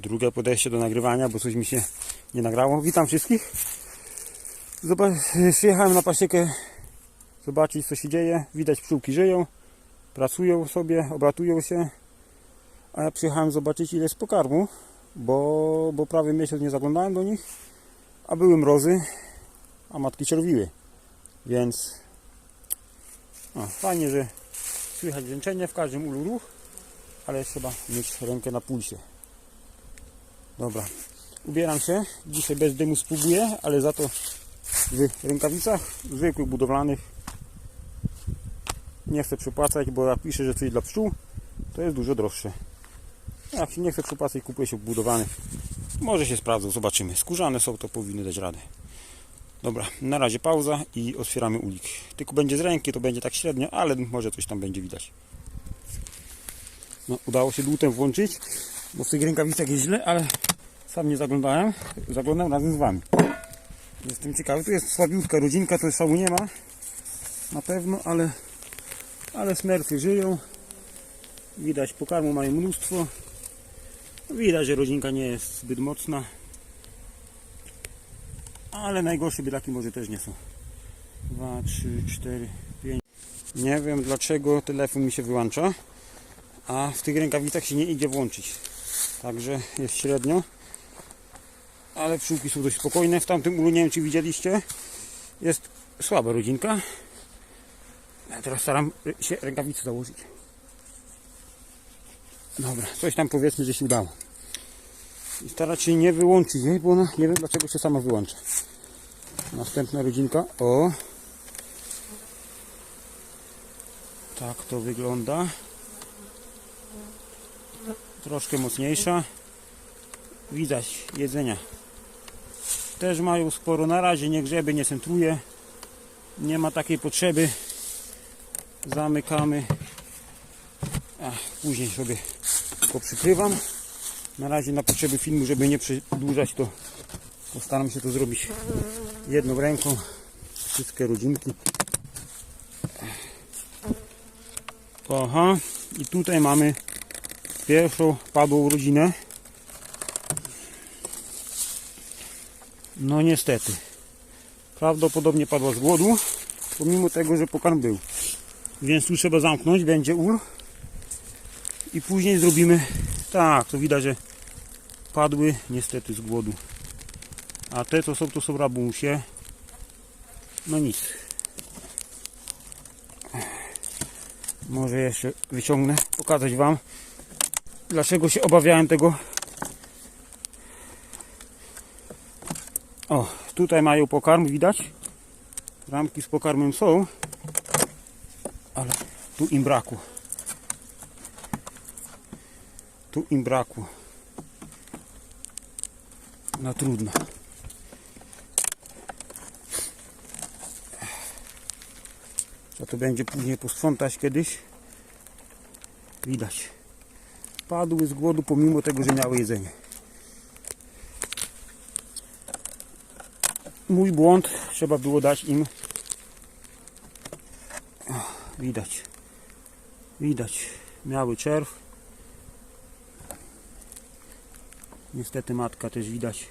drugie podejście do nagrywania, bo coś mi się nie nagrało. Witam wszystkich. Zobacz, przyjechałem na pasiekę zobaczyć co się dzieje. Widać pszczółki żyją, pracują sobie, obratują się. A ja przyjechałem zobaczyć ile jest pokarmu, bo, bo prawie miesiąc nie zaglądałem do nich, a były mrozy, a matki czerwiły. Więc o, fajnie, że słychać brzęczenie w każdym ulu ruch, ale trzeba mieć rękę na pulsie. Dobra, ubieram się. Dzisiaj bez dymu spróbuję, ale za to w rękawicach zwykłych budowlanych. Nie chcę przypłacać, bo jak piszę, że coś dla pszczół, to jest dużo droższe. Jak się nie chce przypłacać, kupuje się budowlanych. Może się sprawdzą, zobaczymy. Skórzane są, to powinny dać radę. Dobra, na razie pauza i otwieramy ulik. Tylko będzie z ręki, to będzie tak średnio, ale może coś tam będzie widać. No, udało się dłutem włączyć, bo w tych rękawicach jest źle, ale sam nie zaglądałem. Zaglądam razem z Wami. Jestem ciekawy. Tu jest słabiutka rodzinka, to szału nie ma. Na pewno, ale, ale smerfy żyją. Widać, pokarmu mają mnóstwo. Widać, że rodzinka nie jest zbyt mocna. Ale najgorsze bydlaki może też nie są. 2, 3, 4, 5. Nie wiem dlaczego telefon mi się wyłącza, a w tych rękawicach się nie idzie włączyć. Także jest średnio. Ale pszczółki są dość spokojne. W tamtym ulu nie wiem czy widzieliście. Jest słaba rodzinka. Ja teraz staram się rękawice założyć. Dobra, coś tam powiedzmy, że się udało. I starać się nie wyłączyć jej, bo ona nie wiem dlaczego się sama wyłącza. Następna rodzinka. O! Tak to wygląda. Troszkę mocniejsza. Widać jedzenia. Też mają sporo. Na razie nie grzeby, nie centruje. Nie ma takiej potrzeby. Zamykamy. A, później sobie poprzykrywam. Na razie na potrzeby filmu, żeby nie przedłużać, to postaram się to zrobić jedną ręką. Wszystkie rodzinki. Aha, i tutaj mamy pierwszą padłą rodzinę. No niestety. Prawdopodobnie padła z głodu, pomimo tego, że pokarm był. Więc tu trzeba zamknąć, będzie ul. I później zrobimy tak, to widać, że padły niestety z głodu. A te co są, to są rabusie. No nic. Może jeszcze wyciągnę, pokazać Wam, dlaczego się obawiałem tego. O, tutaj mają pokarm, widać. Ramki z pokarmem są, ale tu im brakło. Tu im brakło. No trudno. Co to będzie później posprzątać kiedyś? Widać. Padły z głodu pomimo tego, że miały jedzenie. Mój błąd. Trzeba było dać im. Widać. Widać. Miały czerw. Niestety matka też widać.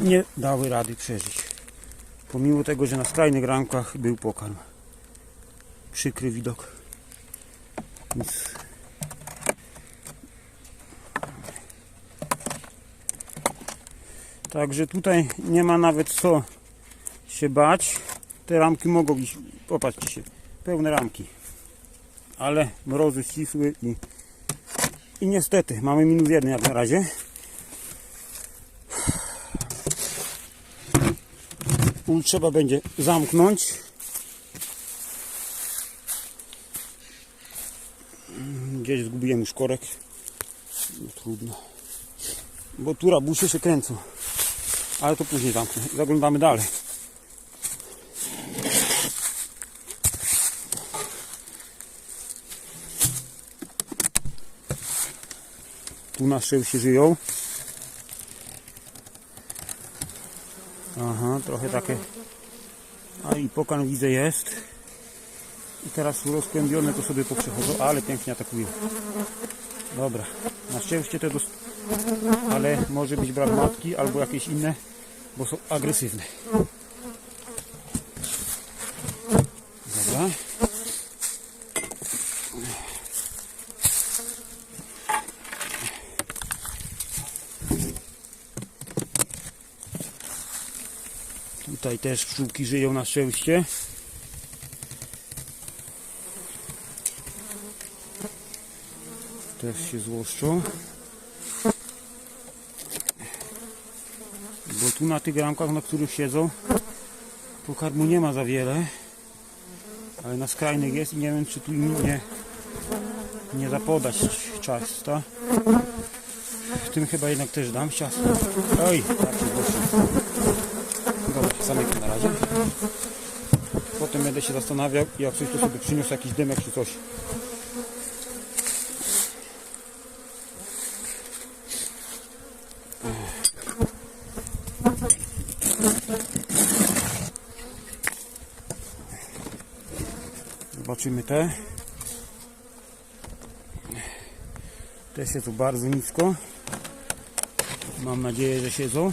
Nie dały rady przeżyć. Pomimo tego, że na skrajnych ramkach był pokarm. Przykry widok. Nic. Także tutaj nie ma nawet co się bać. Te ramki mogą iść, popatrzcie się, pełne ramki. Ale mrozy ścisły i, i niestety mamy minus jeden jak na razie. Ul trzeba będzie zamknąć. Gdzieś zgubiłem już korek. No, trudno. Bo tu rabusie się kręcą. Ale to później zamknę. Zaglądamy dalej. Tu na się żyją. Aha, trochę takie. A i pokarm widzę jest. I teraz rozkłębione, to sobie poprzechodzą, ale pięknie atakują. Dobra, na szczęście te dos... ale może być brak matki albo jakieś inne, bo są agresywne. Dobra. Tutaj też pszczółki żyją na szczęście. Też się złoszczą. Bo tu na tych ramkach, na których siedzą, pokarmu nie ma za wiele. Ale na skrajnych jest i nie wiem, czy tu nie, nie zapodać ciasta. Tym chyba jednak też dam ciasto. Oj, tak się złoszczą. Dobra, zamykam na razie. Potem będę się zastanawiał, jak coś to sobie przyniósł jakiś dymek czy coś. Zobaczymy te. Te siedzą bardzo nisko. Mam nadzieję, że siedzą.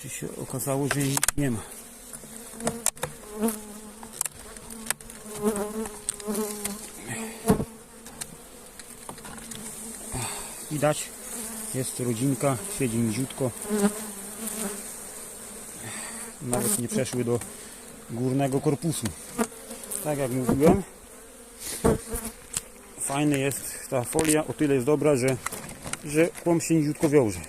Czy się okazało, że jej nie ma. Widać, jest rodzinka, siedzi niziutko. Nawet nie przeszły do górnego korpusu. Tak jak mówiłem, fajny jest ta folia, o tyle jest dobra, że, że kłom się niziutko wiąże.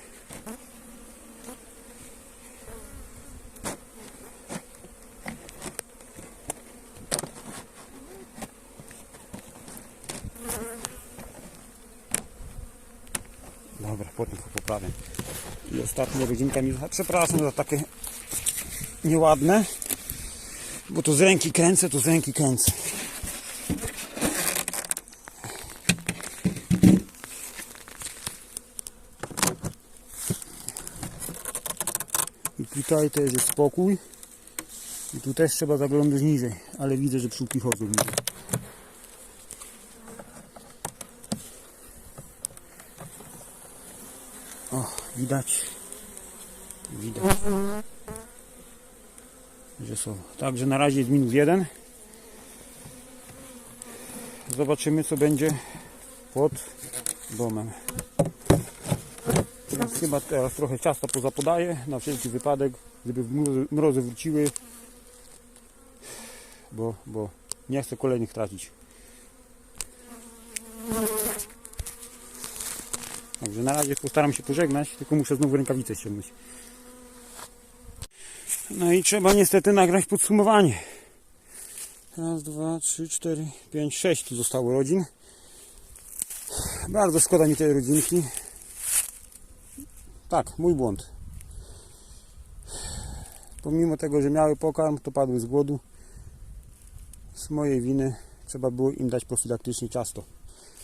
Dobra, potem poprawię. I ostatnia rodzinka mi... Przepraszam za takie nieładne, bo to z ręki kręcę, to z ręki kręcę. I tutaj też jest spokój. I tu też trzeba zaglądać niżej, ale widzę, że pszczółki chodzą niżej. O, widać. Widać. Także na razie jest minus jeden. Zobaczymy co będzie pod domem. Więc chyba teraz trochę ciasta pozapodaję na wszelki wypadek, mrozy- mrozy wróciły. Bo, bo nie chcę kolejnych tracić. Także na razie postaram się pożegnać, tylko muszę znowu rękawice ściągnąć. No i trzeba niestety nagrać podsumowanie. Raz, dwa, trzy, cztery, pięć, sześć tu zostało rodzin. Bardzo szkoda mi tej rodzinki. Tak, mój błąd. Pomimo tego, że miały pokarm, to padły z głodu. Z mojej winy trzeba było im dać profilaktycznie ciasto.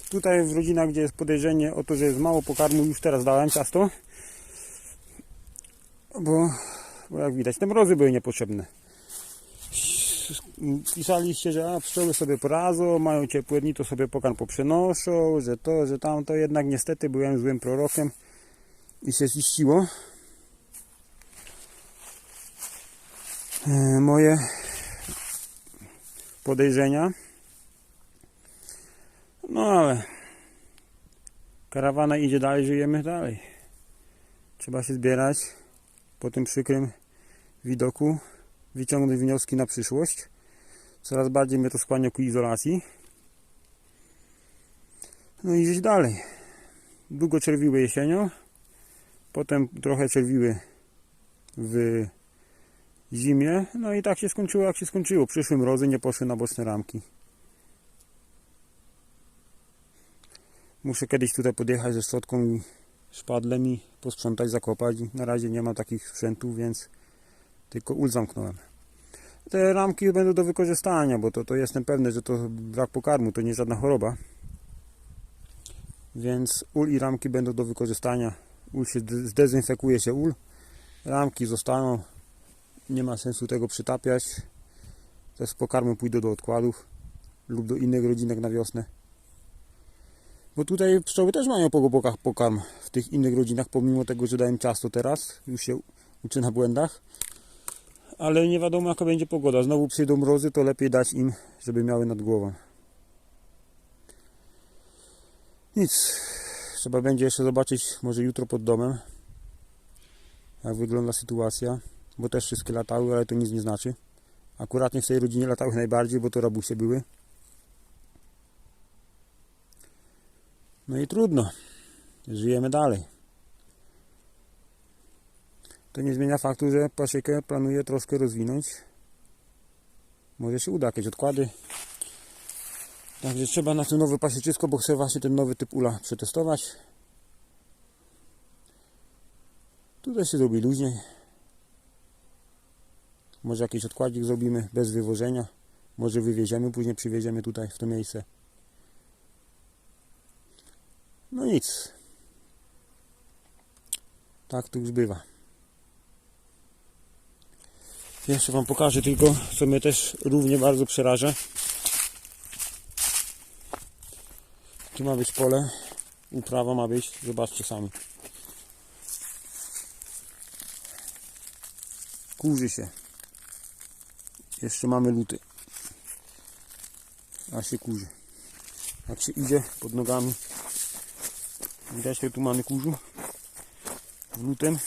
Tutaj w rodzinach, gdzie jest podejrzenie o to, że jest mało pokarmu, już teraz dałem ciasto. Bo, bo jak widać, te mrozy były niepotrzebne. Pisaliście, że a, pszczoły sobie poradzą, mają ciepłe dni, to sobie pokarm poprzenoszą, że to, że tamto. Jednak niestety byłem złym prorokiem i się ziściło. E, Moje podejrzenia. No ale karawana idzie dalej, żyjemy dalej. Trzeba się zbierać po tym przykrym widoku, wyciągnąć wnioski na przyszłość. Coraz bardziej mnie to skłania ku izolacji. No i iść dalej. Długo czerwiły jesienią, potem trochę czerwiły w zimie, no i tak się skończyło jak się skończyło. Przyszły mrozy, nie poszły na boczne ramki. Muszę kiedyś tutaj podjechać ze szczotką i szpadlem i posprzątać, zakopać. Na razie nie ma takich sprzętów, więc tylko ul zamknąłem. Te ramki będą do wykorzystania, bo to, to jestem pewny, że to brak pokarmu, to nie żadna choroba. Więc ul i ramki będą do wykorzystania. Ul się zde- zdezynfekuje się ul. Ramki zostaną. Nie ma sensu tego przytapiać. Też z pokarmem pójdę do odkładów lub do innych rodzinek na wiosnę. Bo tutaj pszczoły też mają po bokach pokarm w tych innych rodzinach, pomimo tego, że dałem ciasto teraz, już się uczy na błędach. Ale nie wiadomo jaka będzie pogoda. Znowu przyjdą mrozy, to lepiej dać im, żeby miały nad głową. Nic. Trzeba będzie jeszcze zobaczyć, może jutro pod domem, jak wygląda sytuacja, bo też wszystkie latały, ale to nic nie znaczy. Akuratnie w tej rodzinie latały najbardziej, bo to rabusie były. No i trudno. Żyjemy dalej. To nie zmienia faktu, że pasiekę planuję troszkę rozwinąć. Może się uda jakieś odkłady. Także trzeba na to nowe pasieczysko, bo chcę właśnie ten nowy typ ula przetestować. Tutaj się zrobi luźniej. Może jakiś odkładzik zrobimy bez wywożenia. Może wywieziemy, później przywieziemy tutaj w to miejsce. No nic. Tak to już bywa. Jeszcze Wam pokażę tylko, co mnie też równie bardzo przeraża. Tu ma być pole, uprawa ma być, zobaczcie sami. Kurzy się. Jeszcze mamy luty. A się kurzy. Jak się idzie pod nogami. Widać, że tu mamy kurzu. W lutym.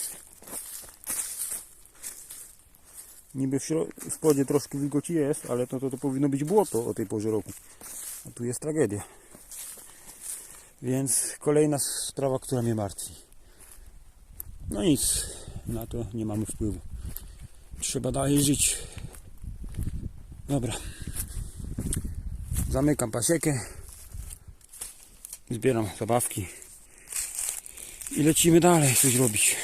Niby w, w spodzie troszkę wilgoci jest, ale to, to, to powinno być błoto o tej porze roku. A tu jest tragedia. Więc kolejna sprawa, która mnie martwi. No nic, na to nie mamy wpływu. Trzeba dalej żyć. Dobra. Zamykam pasiekę. Zbieram zabawki. I lecimy dalej coś robić.